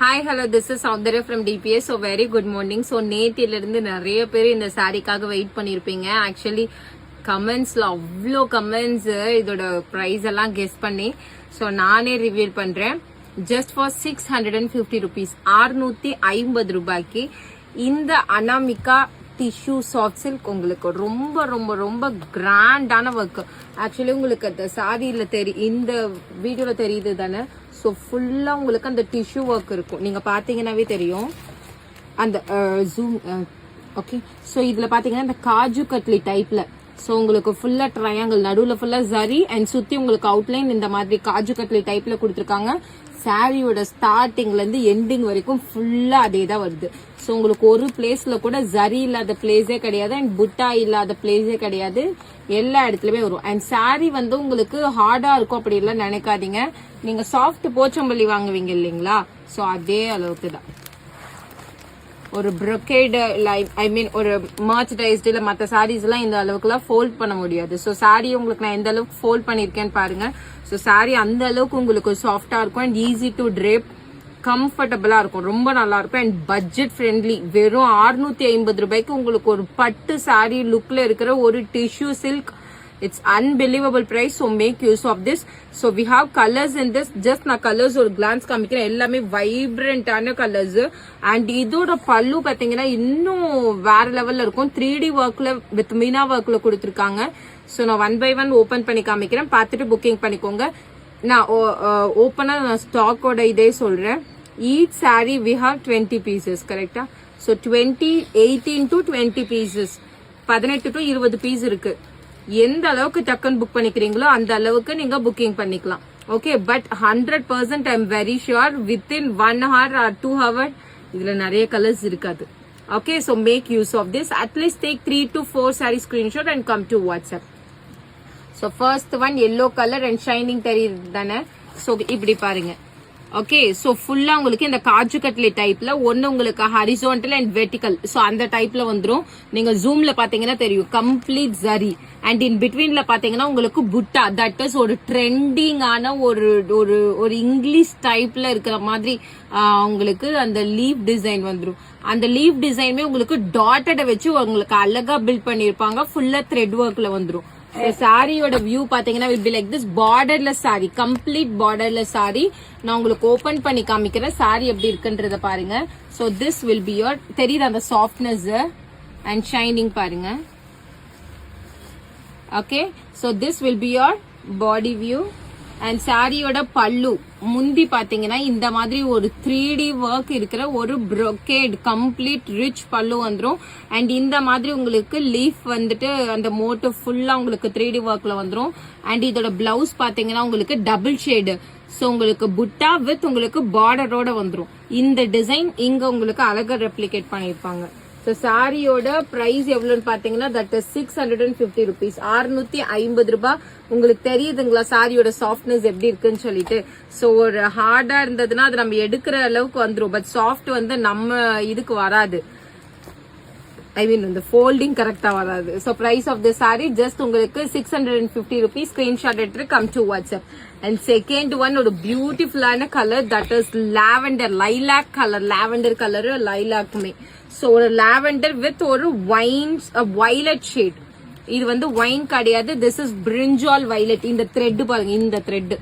Hi hello this is Soundarya from DPS so very good morning so நேத்திலிருந்து நிறைய பேர் இந்த சாரிக்காக wait பண்ணியிருப்பீங்க actually கமெண்ட்ஸில் அவ்வளோ கமெண்ட்ஸ் இதோட ப்ரைஸ் எல்லாம் கெஸ் பண்ணி. ஸோ நானே ரிவீல் பண்ணுறேன் just for six hundred and fifty rupees ஆறுநூற்றி ஐம்பது ரூபாய்க்கு இந்த அனாமிகா டிஷ்யூ சாஃப்ட் சில்க் உங்களுக்கு ரொம்ப ரொம்ப ரொம்ப கிராண்டான ஒர்க் ஆக்சுவலி உங்களுக்கு அந்த சாதியில் தெரி இந்த வீடியோவில் தெரியுது தானே? ஸோ ஃபுல்லாக உங்களுக்கு அந்த டிஷ்யூ ஒர்க் இருக்கும். நீங்கள் பார்த்தீங்கன்னாவே தெரியும். அந்த ஜூம் ஓகே ஸோ இதில் பார்த்தீங்கன்னா இந்த காஜு கட்லி டைப்பில் ஸோ உங்களுக்கு ஃபுல்லாக ட்ரையாங்கிள் நடுவில் ஃபுல்லாக ஜரி அண்ட் சுற்றி உங்களுக்கு அவுட்லைன் இந்த மாதிரி காஜு கட்லி டைப்பில் கொடுத்துருக்காங்க. சாரியோட ஸ்டார்டிங்லேருந்து எண்டிங் வரைக்கும் ஃபுல்லாக அதே தான் வருது. ஸோ உங்களுக்கு ஒரு பிளேஸில் கூட ஜரி இல்லாத பிளேஸே கிடையாது அண்ட் புட்டா இல்லாத பிளேஸே கிடையாது. எல்லா இடத்துலயுமே வரும். அண்ட் சாரி வந்து உங்களுக்கு ஹார்டா இருக்கும் அப்படி எல்லாம் நினைக்காதீங்க. நீங்க சாஃப்ட் போச்சம்பள்ளி வாங்குவீங்க இல்லைங்களா? ஸோ அதே அளவுக்கு தான் ஒரு ப்ரொக்கேடு லைக் ஐ மீன் ஒரு மர்ச்சடைஸ்டு இல்லை மற்ற சாரீஸ் எல்லாம் இந்த அளவுக்குலாம் ஃபோல்ட் பண்ண முடியாது. ஸோ saree உங்களுக்கு நான் எந்த அளவுக்கு ஃபோல்ட் பண்ணியிருக்கேன்னு பாருங்க. ஸோ saree அந்த அளவுக்கு உங்களுக்கு சாஃப்டாக இருக்கும் அண்ட் ஈஸி டு ட்ரேப் கம்ஃபர்டபுளாக இருக்கும். ரொம்ப நல்லா இருக்கும். அண்ட் பட்ஜெட் ஃப்ரெண்ட்லி வெறும் 650 ஐம்பது ரூபாய்க்கு உங்களுக்கு ஒரு பட்டு saree லுக்ல இருக்கிற ஒரு tissue silk it's unbelievable price so make use of this so we have colours in this just நான் கலர்ஸ் ஒரு கிளான்ஸ் காமிக்கிறேன். எல்லாமே வைப்ரண்டான கலர்ஸ் அண்ட் இதோட பல்லு பார்த்தீங்கன்னா இன்னும் வேற லெவல்ல இருக்கும். த்ரீ டி ஒர்க்ல வித் மீனா ஒர்க்ல கொடுத்துருக்காங்க. ஸோ நான் ஒன் பை ஒன் ஓப்பன் பண்ணி காமிக்கிறேன். பார்த்துட்டு புக்கிங் பண்ணிக்கோங்க. நான் ஓப்பனாக நான் ஸ்டாக்கோட இதே சொல்கிறேன் each saree we have twenty pieces கரெக்டா so twenty eighteen to twenty pieces பதினெட்டு டு இருபது பீஸ் இருக்கு. எந்த அளவுக்கு டக்குன்னு புக் பண்ணிக்கிறீங்களோ அந்த அளவுக்கு நீங்க புக்கிங் பண்ணிக்கலாம். Okay but hundred percent I am very sure within one hour or two hour இதுல நிறைய கலர்ஸ் இருக்காது. Okay so make use of this at least take three to four sari screenshot and come to WhatsApp so first one yellow colour and shining தெரியுது தானே? So இப்படி பாருங்க. Okay so ஃபுல்லா உங்களுக்கு இந்த காஜு கட்லி டைப்ல ஒன்னு உங்களுக்கு ஹரிசோண்டல் அண்ட் வெர்டிக்கல் ஸோ அந்த டைப்ல வந்துரும். நீங்க ஜூம்ல பாத்தீங்கன்னா தெரியும். கம்ப்ளீட் ஜரி அண்ட் இன் பிட்வீன்ல பாத்தீங்கன்னா உங்களுக்கு புட்டா தட் இஸ் ஒரு ட்ரெண்டிங்கான ஒரு ஒரு ஒரு இங்கிலீஷ் டைப்ல இருக்கிற மாதிரி உங்களுக்கு அந்த லீவ் டிசைன் வந்துடும் அந்த லீவ் டிசைனுமே உங்களுக்கு டாட்டட வச்சு உங்களுக்கு அழகா பில்ட் பண்ணிருப்பாங்க ஃபுல்லா த்ரெட் ஒர்க்ல வந்துடும் சாரியோட வியூ பாத்தீங்கன்னா will be like this borderless sari complete borderless sari நான் உங்களுக்கு ஓபன் பண்ணி காமிக்கிறேன். சாரி எப்படி இருக்குன்றத பாருங்க. So this will be your தெரியுது அந்த சாஃப்ட்னஸ் அண்ட் ஷைனிங் பாருங்க. Okay so this will be your body view and சாரியோட பல்லு முந்தி பாத்தீங்கன்னா இந்த மாதிரி ஒரு த்ரீ டி ஒர்க் இருக்கிற ஒரு ப்ரொக்கேட் கம்ப்ளீட் ரிச் பல்லு வந்துடும் அண்ட் இந்த மாதிரி உங்களுக்கு லீஃப் வந்துட்டு அந்த மோட்டு ஃபுல்லா உங்களுக்கு த்ரீ டி ஒர்க்ல வந்துடும் அண்ட் இதோட பிளவுஸ் பாத்தீங்கன்னா உங்களுக்கு டபுள் ஷேடு ஸோ உங்களுக்கு புட்டா வித் உங்களுக்கு பார்டரோட வந்துடும் இந்த டிசைன் இங்க உங்களுக்கு அழகா ரெப்ளிகேட் பண்ணியிருப்பாங்க. ஸோ சாரியோட பிரைஸ் எவ்வளோன்னு பார்த்தீங்கன்னா that is six hundred and fifty rupees அறுநூத்தி ஐம்பது ரூபாய் உங்களுக்கு தெரியுதுங்களா சாரியோட சாஃப்ட்னஸ் எப்படி இருக்குன்னு சொல்லிட்டு. ஸோ ஒரு ஹார்டா இருந்ததுன்னா அது நம்ம எடுக்கிற அளவுக்கு வந்துரும். பட் சாஃப்ட் வந்து நம்ம இதுக்கு வராது. ஐ மீன் இந்த ஃபோல்டிங் கரெக்டாக வராது. So price of the sari just உங்களுக்கு six hundred and fifty rupees screenshot எடுத்து come to WhatsApp and second one ஒரு பியூட்டிஃபுல்லான colour that is lavender lilac colour lavender colour லைலாக்குமே so ஒரு லாவெண்டர் வித் ஒரு வைன்ஸ் வைலட் ஷேட் இது வந்து wine கிடையாது. This is brinjal violet இந்த thread பாருங்க இந்த த்ரெட்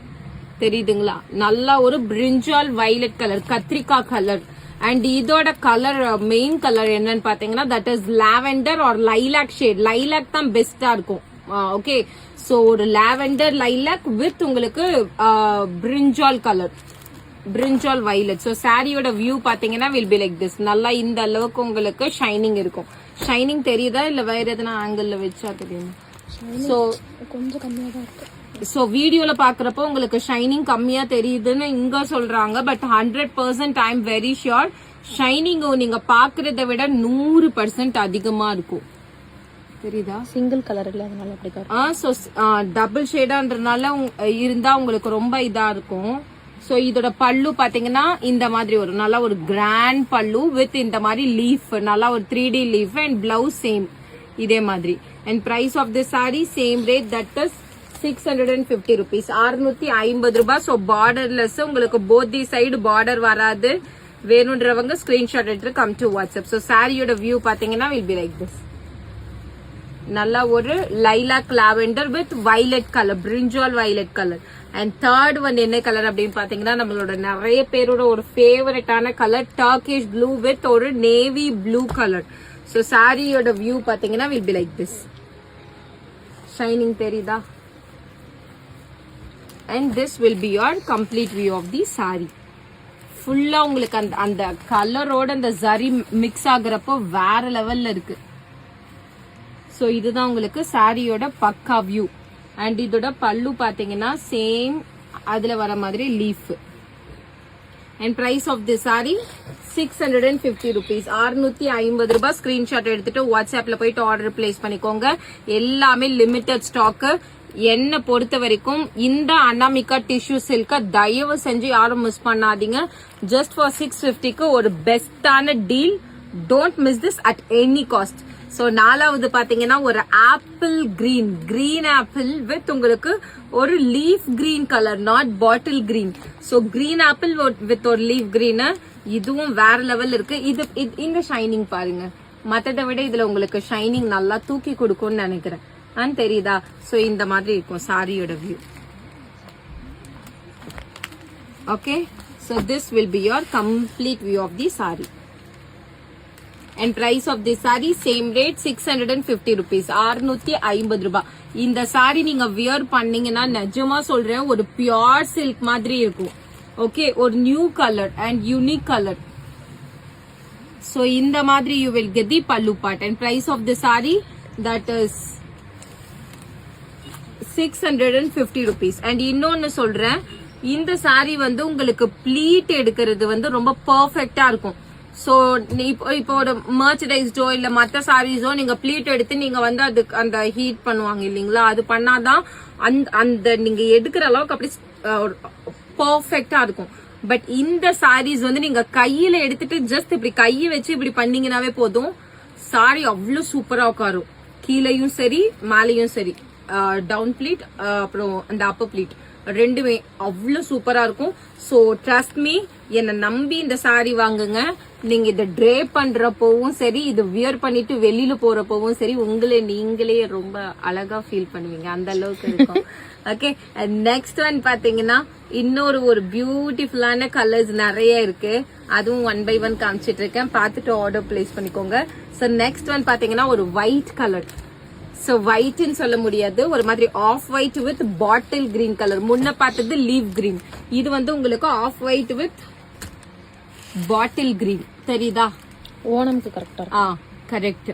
தெரியுதுங்களா? நல்லா ஒரு பிரிஞ்சால் வைலட் கலர் கத்திரிக்காய் கலர் அண்ட் இதோட கலர் மெயின் கலர் என்னன்னு பாத்தீங்கன்னா that is lavender or lilac shade lilac தான் பெஸ்டா இருக்கும். ஓகே சோ ஒரு லாவெண்டர் லைலாக் வித் உங்களுக்கு brinjal colour brinjal violet so சாரியோட வியூ பாத்தீங்கன்னா வில் பி லைக் திஸ் நல்லா இந்த அளவுக்கு உங்களுக்கு ஷைனிங் இருக்கும். ஷைனிங் தெரியுதா? இல்ல வேற எதனா ஆங்கிள் வச்சா தெரியுமா? ஸோ கொஞ்சம் கம்மியாக தான் இருக்கு. ஸோ வீடியோல பாக்குறப்போ உங்களுக்கு ஷைனிங் கம்மியா தெரியுதுன்னு இங்க சொல்றாங்க but hundred percent I am very sure shining நீங்க பாக்குறத விட நூறு பர்சன்ட் அதிகமா இருக்கும். தெரியுதா? சிங்கிள் கலர் இல்லை அதனால அப்படி ஆ ஸோ டபுள் ஷேடான்றதுனால இருந்தா உங்களுக்கு ரொம்ப இதா இருக்கும். ஸோ இதோட பல்லு பாத்தீங்கன்னா இந்த மாதிரி வரும் நல்லா ஒரு கிராண்ட் பல்லு வித் இந்த மாதிரி லீஃப் நல்லா ஒரு three D leaf and blouse same இதே மாதிரி. And price of the sari same rate that is six hundred and fifty rupees அறுநூத்தி ஐம்பது ரூபாய். ஸோ பார்டர்லெஸ் உங்களுக்கு போத்தி சைடு பார்டர் வராது. வேணுன்றவங்க ஸ்கிரீன்ஷாட் எடுத்து கம் டு வாட்ஸ்அப் ஸோ சாரியோட வியூ பார்த்தீங்கன்னா வில் பி லைக் திஸ் நல்லா ஒரு lilac lavender with violet colour brinjal violet colour and third one என்ன கலர் அப்படின்னு பாத்தீங்கன்னா நம்மளோட நிறைய பேரோட ஒரு ஃபேவரட்டான கலர் டர்கிஷ் ப்ளூ வித் ஒரு நேவி ப்ளூ கலர் ஸோ சாரியோட வியூ பாத்தீங்கன்னா will be like this shining தெரியுதா? And this will be your complete view of the sari ஃபுல்லாக உங்களுக்கு அந்த அந்த கலரோட அந்த ஜரி மிக்ஸ் ஆகுறப்போ வேற லெவலில் இருக்கு. ஸோ இதுதான் உங்களுக்கு சாரியோட பக்கா வியூ அண்ட் இதோட பல்லு பார்த்தீங்கன்னா சேம் அதில் வர மாதிரி leaf and price of the sari six hundred and fifty rupees அறுநூத்தி ஐம்பது ரூபாய் ஸ்கிரீன்ஷாட் எடுத்துட்டு வாட்ஸ்அப்ல போயிட்டு ஆர்டர் பிளேஸ் பண்ணிக்கோங்க. எல்லாமே லிமிட்டட் ஸ்டாக்கு என்னை பொறுத்த வரைக்கும் இந்த அனாமிகா டிஷ்யூ சில்க தயவு செஞ்சு யாரும் மிஸ் பண்ணாதீங்க. ஜஸ்ட் ஃபார் சிக்ஸ் ஃபிஃப்டிக்கு ஒரு பெஸ்டான deal don't miss this at any cost so நாலாவது பார்த்தீங்கன்னா ஒரு apple green green apple with உங்களுக்கு ஒரு leaf green colour not bottle green so green apple with ஒரு லீஃப் கிரீனு இதுவும் வேற லெவல் இருக்கு. இது இது- இந்த ஷைனிங் பாருங்க. மற்றதை விட இதுல உங்களுக்கு ஷைனிங் நல்லா தூக்கி கொடுக்கும்னு நினைக்கிறேன். அண்ட் தெரியுதா? சோ இந்த மாதிரி இருக்கும் சாரியோட view okay so this will be your complete view of the sari and price of the sari same rate six hundred and fifty rupees அறுநூத்தி ஐம்பது ரூபாய் இந்த சாரி நீங்க வியர் பண்ணீங்கன்னா நிஜமா சொல்றேன் ஒரு பியோர் சில்க் மாதிரி இருக்கும். ஓகே ஒரு new colour and unique colour so இந்த மாதிரி you will get the pallu part and price of the sari that is six hundred and fifty rupees and இன்னொன்னு சொல்றேன் இந்த சாரீ வந்து உங்களுக்கு ப்ளீட் எடுக்கிறது வந்து ரொம்ப பர்ஃபெக்டா இருக்கும். ஸோ இப்போ இப்போ ஒரு மர்ச்சரைஸ்டோ இல்ல மற்ற சாரீஸோ நீங்க ப்ளீட் எடுத்து நீங்க வந்து அதுக்கு அந்த ஹீட் பண்ணுவாங்க இல்லைங்களா? அது பண்ணாதான் அந்த அந்த நீங்க எடுக்கிற அளவுக்கு அப்படி பர்ஃபெக்டா இருக்கும். பட் இந்த சாரீஸ் வந்து நீங்க கையில எடுத்துட்டு ஜஸ்ட் இப்படி கையை வச்சு இப்படி பண்ணீங்கன்னாவே போதும். சாரி அவ்வளோ சூப்பரா உட்காரும். கீழேயும் சரி மேலேயும் சரி. டவுன் ப்ளீட் அப்புறம் அந்த அப்பர் ப்ளீட் ரெண்டுமே அவ்வளவு சூப்பரா இருக்கும். ஸோ ட்ரஸ்ட் மீ என்னை நம்பி இந்த saree வாங்குங்க. நீங்க இதை ட்ரே பண்றப்பவும் சரி இது வியர் பண்ணிட்டு வெளியில போறப்பவும் சரி உங்களே நீங்களே ரொம்ப அழகா ஃபீல் பண்ணுவீங்க. அந்த அளவுக்கு இருக்கும். ஓகே நெக்ஸ்ட் ஒன் பாத்தீங்கன்னா இன்னொரு ஒரு பியூட்டிஃபுல்லான கலர்ஸ் நிறைய இருக்கு. அதுவும் ஒன் பை ஒன் காமிச்சிட்டு இருக்கேன். பார்த்துட்டு ஆர்டர் பிளேஸ் பண்ணிக்கோங்க. ஸோ நெக்ஸ்ட் ஒன் பாத்தீங்கன்னா ஒரு ஒயிட் கலர் ஸோ ஒயிட்னு சொல்ல முடியாது. ஒரு மாதிரி off white with bottle green colour முன்ன பார்த்தது லீவ் கிரீன் இது வந்து உங்களுக்கு off white with bottle green தெரியுதா? ஓணம்க்கு கரெக்டா இருக்கும். ஆ கரெக்ட்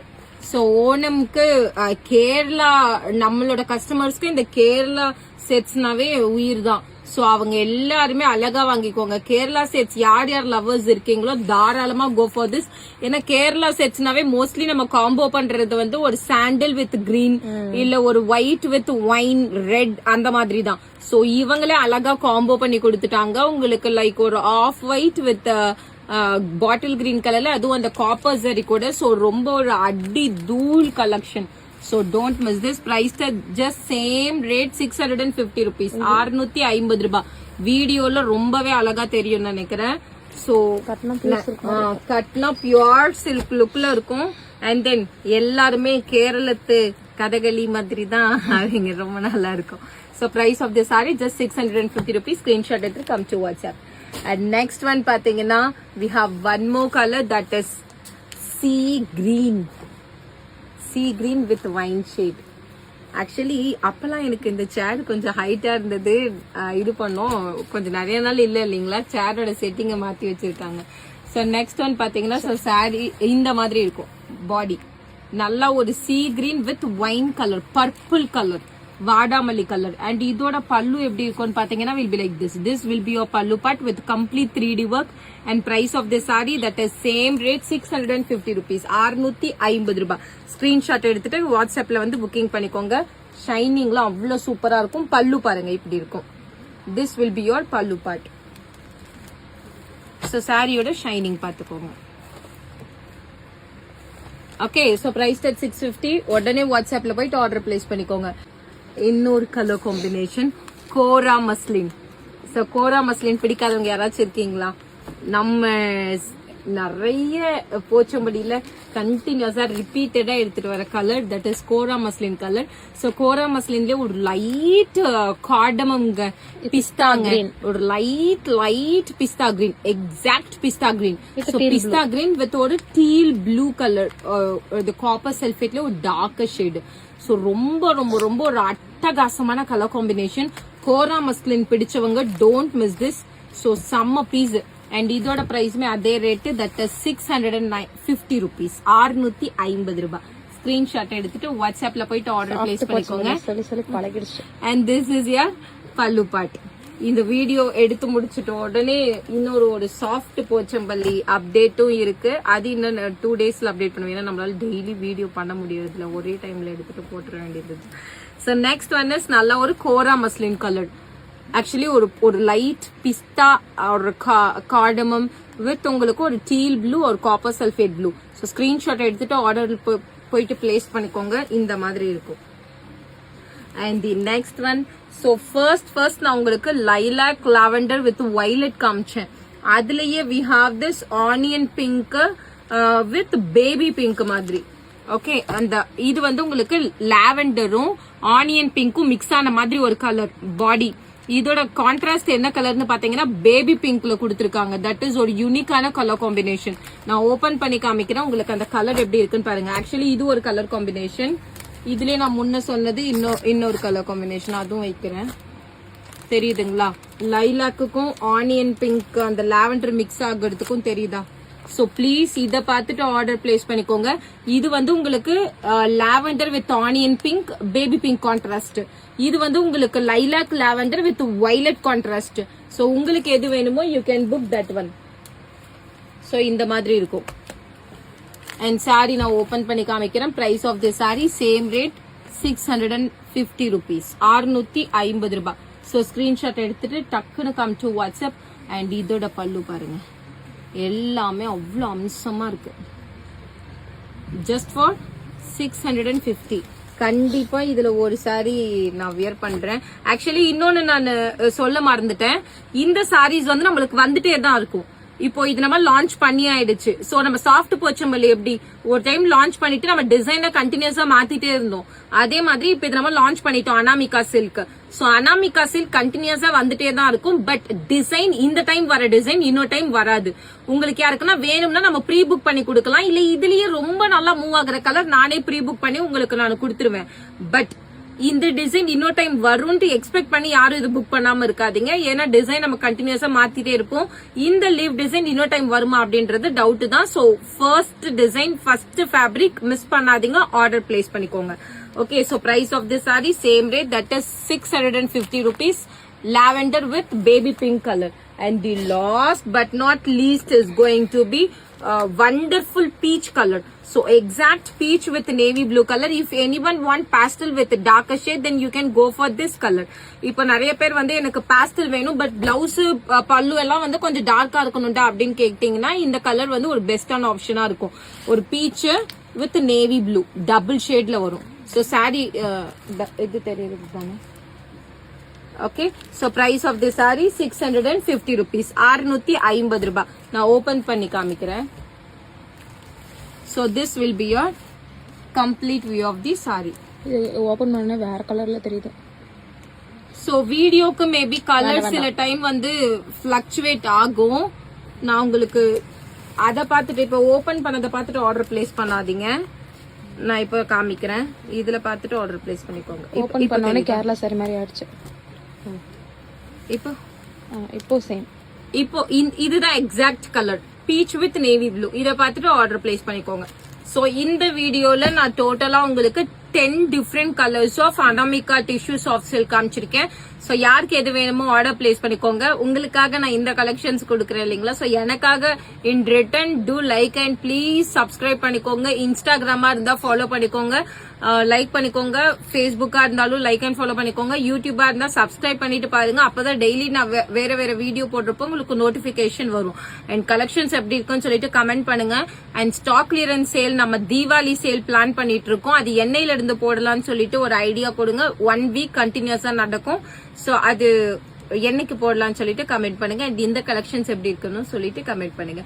ஸோ ஓணம்க்கு கேரளா நம்மளோட கஸ்டமர்ஸ்க்கு இந்த கேரளா செட்ஸ்னாவே உயிர் தான் ஸோ அவங்க எல்லாருமே அழகா வாங்கிக்கோங்க. கேரளா செட்ஸ் யார் யார் லவர்ஸ் இருக்கீங்களோ தாராளமா கோ ஃபார் திஸ் ஏன்னா கேரளா செட்ஸ்னாவே மோஸ்ட்லி நம்ம காம்போ பண்றது வந்து ஒரு சாண்டில் வித் கிரீன் இல்ல ஒரு ஒயிட் வித் ஒயின் ரெட் அந்த மாதிரி தான் ஸோ இவங்களே அழகா காம்போ பண்ணி கொடுத்துட்டாங்க. உங்களுக்கு லைக் ஒரு off white with bottle green கலர்ல அதுவும் அந்த காப்பர் சரி கூட. ஸோ ரொம்ப ஒரு அடி தூள் collection so don't miss this price just same rate six hundred and fifty rupees அறுநூத்தி ஐம்பது ரூபாய் வீடியோல ரொம்பவே அழகா தெரியும் நினைக்கிறேன். ஸோ கட்னா பியூர் சில்க் லுக்ல இருக்கும். அண்ட் தென் எல்லாருமே கேரளத்து கதகளி மாதிரி தான் அவங்க ரொம்ப நல்லா இருக்கும். So price of the sari just six hundred and fifty rupees screenshot எடுத்து come to WhatsApp and next one பாத்தீங்கன்னா we have one more colour that is sea green sea green with wine shade actually அப்போல்லாம் எனக்கு இந்த சேர் கொஞ்சம் ஹைட்டாக இருந்தது. இது பண்ணோம். கொஞ்சம் நிறைய நாள் இல்லை இல்லைங்களா? சேரோட செட்டிங்கை மாற்றி வச்சுருக்காங்க. ஸோ நெக்ஸ்ட் ஒன் பார்த்தீங்கன்னா ஸோ சாரி இந்த மாதிரி இருக்கும். பாடி நல்லா ஒரு sea green with wine colour purple colour வாடாமல்லி கலர் அண்ட் இதோட பல்லு எப்படி இருக்கும்னு பாத்தீங்கன்னா will be like this this will be your pallu part with complete three D work and price of the sari that is same rate six hundred and fifty rupees அறுநூத்தி ஐம்பது ரூபாய். Screenshot எடுத்துட்டு வாட்ஸ்அப்ல வந்து புக்கிங் பண்ணிக்கோங்க. ஷைனிங்லாம் அவ்வளோ சூப்பரா இருக்கும். பல்லு பாருங்க இப்படி இருக்கும். This will be your pallu part so சாரியோட ஷைனிங் பார்த்துக்கோங்க. Okay so price at six fifty உடனே வாட்ஸ்அப்பில் போயிட்டு ஆர்டர் பிளேஸ் பண்ணிக்கோங்க. இன்னொரு colour combination kora muslin. So kora muslin பிடிக்காதவங்க யாராச்சும் இருக்கீங்களா? நம்ம ஸ்- நிறைய போச்சம்படியில கண்டினியூஸா ரிப்பீட்டடா எடுத்துட்டு வர colour that is kora muslin colour so kora மஸ்லின்லயே ஒரு லைட் கார்டமம்ங்க பிஸ்தாங்க ஒரு light light pista green exact pista green so pista green with ஒரு டீல் ப்ளூ கலர் காப்பர் சல்ஃபேட்ல ஒரு டார்க்கர் ஷேடு ஸோ ரொம்ப ரொம்ப ரொம்ப ஒரு அட்டகாசமான கலர் காம்பினேஷன் கோரா மஸ்லின் பிடிச்சவங்க டோன்ட் மிஸ் திஸ் ஸோ செம்ம பீஸ் அண்ட் இதோட பிரைஸ்மே அதே rate that six hundred and nine fifty rupees ஆறுநூத்தி ஐம்பது ரூபாய் ஸ்கிரீன்ஷாட் எடுத்துட்டு வாட்ஸ்அப்ல போயிட்டு ஆர்டர் பிளேஸ் பண்ணிக்கோங்க. And this is your pallu part இந்த வீடியோ எடுத்து முடிச்சிட்டோம் உடனே இன்னொரு ஒரு சாஃப்ட் போச்சம்பள்ளி அப்டேட்டும் இருக்கு. அது இன்னும் டூ டேஸ்ல அப்டேட் பண்ணுவோம் ஏன்னா நம்மளால டெய்லி வீடியோ பண்ண முடியறதுல ஒரே டைம்ல எடுத்துட்டு போட்டுற வேண்டியது. ஸோ நெக்ஸ்ட் ஒன் இஸ் நல்ல ஒரு கோரா மஸ்லின் கலர் ஆக்சுவலி ஒரு ஒரு லைட் பிஸ்தா ஒரு கார்டமம் வித் உங்களுக்கு ஒரு டீல் ப்ளூ ஒரு copper sulphate blue so screenshot எடுத்துட்டு ஆர்டர் போயிட்டு பிளேஸ் பண்ணிக்கோங்க. இந்த மாதிரி இருக்கும். And the next one so first first நான் உங்களுக்கு லைலாக் லாவெண்டர் வித் வைலட் காமிச்சேன். அதுலயே we have this onion pink with baby pink மாதிரி. ஓகே அந்த இது வந்து உங்களுக்கு லாவெண்டரும் ஆனியன் பிங்க்கும் மிக்ஸ் ஆன மாதிரி ஒரு கலர் பாடி இதோட கான்ட்ராஸ்ட் என்ன கலர்னு பாத்தீங்கன்னா பேபி பிங்க்ல கொடுத்துருக்காங்க. தட் இஸ் ஒரு யூனிக்கான கலர் காம்பினேஷன் நான் ஓபன் பண்ணி காமிக்கிறேன் உங்களுக்கு அந்த கலர் எப்படி இருக்குன்னு பாருங்க. ஆக்சுவலி இது ஒரு கலர் காம்பினேஷன் இதுலயே நான் முன்ன சொன்னது இன்னொரு இன்னொரு கலர் காம்பினேஷன் அதுவும் வைக்கிறேன். தெரியுதுங்களா? லைலாக்குக்கும் ஆனியன் பிங்க் அந்த லாவெண்டர் மிக்ஸ் ஆகுறதுக்கும் தெரியுதா? ஸோ ப்ளீஸ் இதை பார்த்துட்டு ஆர்டர் பிளேஸ் பண்ணிக்கோங்க. இது வந்து உங்களுக்கு lavender with onion pink baby pink contrast இது வந்து உங்களுக்கு lilac lavender with violet contrast so உங்களுக்கு எது வேணுமோ you can book that one so இந்த மாதிரி இருக்கும். அண்ட் சாரி நான் ஓபன் பண்ணி காமிக்கிறேன். Price of the sari same rate six hundred and fifty rupees அறுநூத்தி ஐம்பது ரூபாய். ஸோ ஸ்கிரீன்ஷாட் எடுத்துட்டு டக்குன்னு கம் டு வாட்ஸ்அப் அண்ட் இதோட பல்லு பாருங்க. எல்லாமே அவ்வளோ அம்சமா இருக்கு. Just for six hundred and fifty கண்டிப்பா இதுல ஒரு சாரி நான் வியர் பண்றேன். ஆக்சுவலி இன்னொன்னு நான் சொல்ல மறந்துட்டேன். இந்த சாரீஸ் வந்து நம்மளுக்கு வந்துட்டே தான் இருக்கும். இப்போ இது நம்ம லான்ச் பண்ணி ஆயிடுச்சு. சோ நம்ம சாஃப்ட் போச்சம்பள்ளி எப்படி? ஒரு டைம் லான்ச் பண்ணிட்டு நம்ம டிசைனை கண்டினியூஸா மாத்திட்டே இருந்தோம். அதே மாதிரி இப்போ இது நம்ம லான்ச் பண்ணிட்டோம் Anamika silk so Anamika silk கண்டினியூஸா வந்துட்டே தான் இருக்கும். பட் டிசைன் இந்த டைம் வர டிசைன் இன்னொரு டைம் வராது. உங்களுக்கு யாருக்குன்னா வேணும்னா நம்ம ப்ரீ புக் பண்ணி கொடுக்கலாம். இல்ல இதுலயே ரொம்ப நல்லா மூவ் ஆகுற கலர் நானே ப்ரீ புக் பண்ணி உங்களுக்கு நான் கொடுத்துருவேன். பட் இந்த டிசைன் இன்னொரு டைம் வரும்னு எக்ஸ்பெக்ட் பண்ணி யாரும் இது புக் பண்ணாம இருக்காதீங்க. ஏன்னா டிசைன் நம்ம கண்டினியூஸா மாத்திட்டே இருப்போம். இந்த லீவ் டிசைன் இன்னொரு டைம் வருமா அப்படின்றது டவுட் தான். So first design first fabric miss பண்ணாதீங்க. ஆர்டர் பிளேஸ் பண்ணிக்கோங்க. Okay so price of the sari same rate that is six hundred and fifty rupees lavender with baby pink colour and the last but not least is going to be uh, wonderful peach color. So exact peach with navy blue color. If anyone want pastel with darker shade then you can go for this color. இப்போ நிறைய பேர் வந்து எனக்கு pastel வேணும் but blouse பல்லு எல்லாம் வந்து கொஞ்சம் டார்க்கா இருக்கணும்டா அப்படின்னு கேட்டீங்கன்னா இந்த கலர் வந்து ஒரு பெஸ்டான ஆப்ஷனா இருக்கும். ஒரு peach with navy blue double ஷேட்ல வரும். ஸோ சாரி இது தெரியுது தானே okay so price of the sari six hundred and fifty rupees அறுநூத்தி ஐம்பது ரூபாய் நான் ஓபன் பண்ணி காமிக்கிறேன் so this will be your complete view of the sari இது ஓபன் பண்ண வேற கலர்ல தெரியுது. சோ வீடியோக்கு மேபி கலர் சில டைம் வந்து ஃபிளக்சுவேட் ஆகும். நான் உங்களுக்கு அதை பார்த்துட்டு இப்போ ஓபன் பண்ணதை பார்த்துட்டு ஆர்டர் பிளேஸ் பண்ணாதீங்க. நான் இப்போ காமிக்கிறேன். இதுல பார்த்துட்டு ஆர்டர் பிளேஸ் பண்ணிக்கோங்க. இப்போ பண்ணோடனே கேரளா சாரி மாதிரி ஆயிடுச்சு. இப்போ இப்போ சேம் இப்போ இதுதான் exact colour peach with navy blue இத பார்த்துட்டு ஆர்டர் பிளேஸ் பண்ணிக்கோங்க சோ இந்த வீடியோல நான் டோட்டலா உங்களுக்கு ten different colours of Anamika tissue soft silk காமிச்சிருக்கேன் ஸோ யாருக்கு எது வேணுமோ ஆர்டர் பிளேஸ் பண்ணிக்கோங்க. உங்களுக்காக நான் இந்த கலெக்ஷன்ஸ் கொடுக்குறேன் இல்லைங்களா? ஸோ எனக்காக in return to like and please subscribe பண்ணிக்கோங்க. இன்ஸ்டாகிராமா இருந்தால் ஃபாலோ பண்ணிக்கோங்க. லைக் பண்ணிக்கோங்க. ஃபேஸ்புக்காக இருந்தாலும் லைக் அண்ட் ஃபாலோ பண்ணிக்கோங்க. யூடியூபாக இருந்தால் சப்ஸ்கிரைப் பண்ணிட்டு பாருங்க. அப்பதான் டெய்லி நான் வே- வேற வேற வீடியோ போட்டிருப்போம் உங்களுக்கு நோட்டிஃபிகேஷன் வரும். அண்ட் கலெக்ஷன்ஸ் எப்படி இருக்குன்னு சொல்லிட்டு கமெண்ட் பண்ணுங்க. அண்ட் ஸ்டாக் கிளியரன்ஸ் சேல் நம்ம தீபாவளி சேல் பிளான் பண்ணிட்டு இருக்கோம். அது எண்ணெயில இருந்து போடலாம்னு சொல்லிட்டு ஒரு ஐடியா கொடுங்க ஒன் வீக் கண்டினியூஸா நடக்கும். ஸோ அது என்னைக்கு போடலாம்னு சொல்லிட்டு கமெண்ட் பண்ணுங்க. அண்ட் இந்த கலெக்ஷன்ஸ் எப்படி இருக்குன்னு சொல்லிட்டு கமெண்ட் பண்ணுங்க.